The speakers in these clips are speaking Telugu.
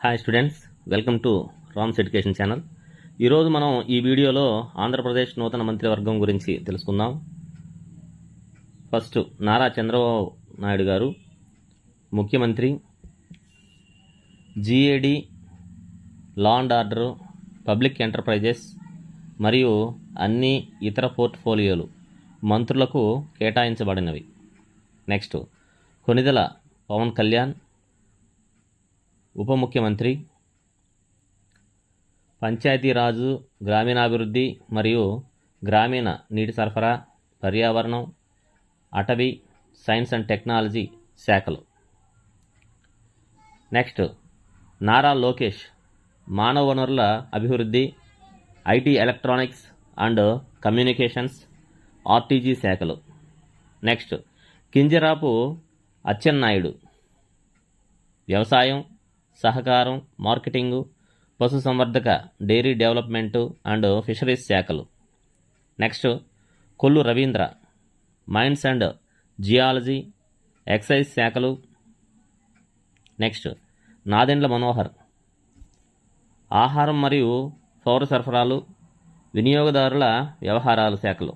Hi students welcome to Ram's education channel ఈరోజు మనం ఈ వీడియోలో ఆంధ్రప్రదేశ్ నూతన మంత్రివర్గం గురించి తెలుసుకుందాం. ఫస్ట్ నారా చంద్రబాబు నాయుడు గారు ముఖ్యమంత్రి GAD law and order public enterprises మరియు అన్ని ఇతర పోర్ట్ఫోలియోలు మంత్రులకు కేటాయించబడినవి. నెక్స్ట్ కొనిదెల పవన్ కళ్యాణ్ ఉప ముఖ్యమంత్రి పంచాయతీరాజు గ్రామీణాభివృద్ధి మరియు గ్రామీణ నీటి సరఫరా పర్యావరణం అటవీ సైన్స్ అండ్ టెక్నాలజీ శాఖలు. నెక్స్ట్ నారా లోకేష్ మానవ వనరుల అభివృద్ధి IT electronics and communications RTG శాఖలు. నెక్స్ట్ కింజరాపు అచ్చెన్నాయుడు వ్యవసాయం సహకారం మార్కెటింగు పశుసంవర్ధక డైరీ డెవలప్మెంటు అండ్ ఫిషరీస్ శాఖలు. Next Kollu Ravindra mines and geology excise శాఖలు. నెక్స్ట్ నాదెండ్ల మనోహర్. ఆహారం మరియు పౌర సరఫరాలు వినియోగదారుల వ్యవహారాల శాఖలు.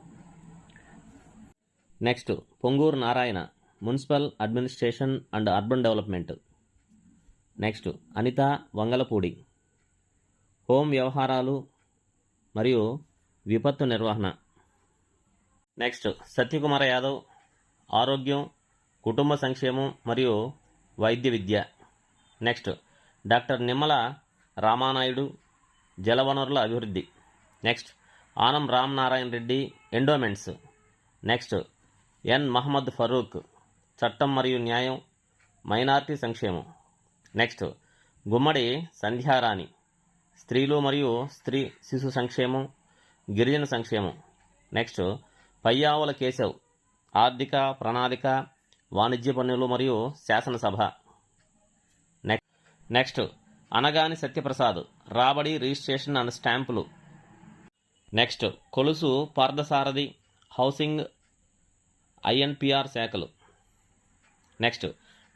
Next Ponguru Narayana municipal administration and urban development. Next Anitha Vangalapudi. Home వ్యవహారాలు మరియు విపత్తు నిర్వహణ. నెక్స్ట్ సత్యకుమార యాదవ్ ఆరోగ్యం కుటుంబ సంక్షేమం మరియు వైద్య విద్య. నెక్స్ట్ డాక్టర్ నిమ్మల రామానాయుడు జలవనరుల అభివృద్ధి. Next Anam Ram Narayana Reddy endowments. Next N Mohammed Farooq చట్టం మరియు న్యాయం మైనార్టీ సంక్షేమం. నెక్స్ట్ గుమ్మడి సంధ్యారాణి. స్త్రీలు మరియు స్త్రీ శిశు సంక్షేమం గిరిజన సంక్షేమం. నెక్స్ట్ పయ్యావుల కేశవ్ ఆర్థిక ప్రణాళిక వాణిజ్య పన్నులు మరియు శాసనసభ. నెక్స్ట్ నెక్స్ట్ అనగాని సత్యప్రసాద్ రాబడి రిజిస్ట్రేషన్ అండ్ స్టాంపులు. Next Kolusu Parthasarathy housing INPR శాఖలు. Next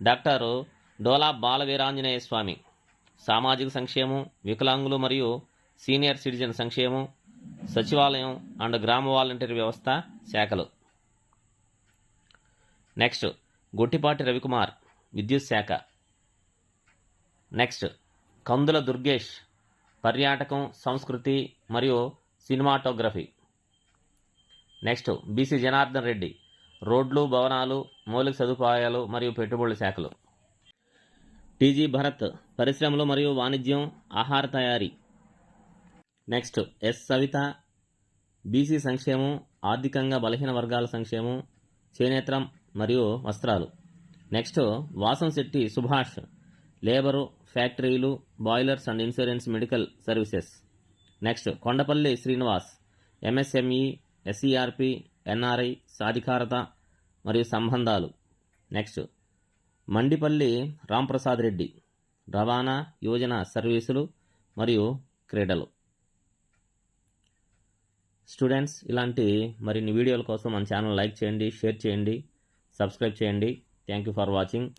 doctor Dola Balaveeranjaneya Swamy. సామాజిక సంక్షేమం వికలాంగులు మరియు సీనియర్ సిటిజన్ సంక్షేమం సచివాలయం అండ్ గ్రామ వాలంటీర్ వ్యవస్థ శాఖలు. నెక్స్ట్ గొట్టిపాటి రవికుమార్ విద్యుత్ శాఖ. నెక్స్ట్ కందుల దుర్గేష్ పర్యాటకం సంస్కృతి మరియు cinematography. Next BC Janardhan Reddy రోడ్లు భవనాలు మౌలిక సదుపాయాలు మరియు పెట్టుబడుల శాఖలు. పీజీ భరత్ పరిశ్రమలు మరియు వాణిజ్యం ఆహార తయారీ. Next yes. సవిత బీసీ సంక్షేమం ఆర్థికంగా బలహీన వర్గాల సంక్షేమం చేనేత్రం మరియు వస్త్రాలు. Next Vasamsetti Subhash labour ఫ్యాక్టరీలు boilers and insurance medical services. Next Kondapalli Srinivas MSME SERP NRI సాధికారత మరియు సంబంధాలు. నెక్స్ట్ మండిపల్లి రాంప్రసాద్ రెడ్డి. రవాణా యోజన సర్వీసులు మరియు క్రీడలు. స్టూడెంట్స్ ఇలాంటి మరిన్ని వీడియోల కోసం మన ఛానల్ లైక్ చేయండి షేర్ చేయండి సబ్స్క్రైబ్ చేయండి. Thank you for watching.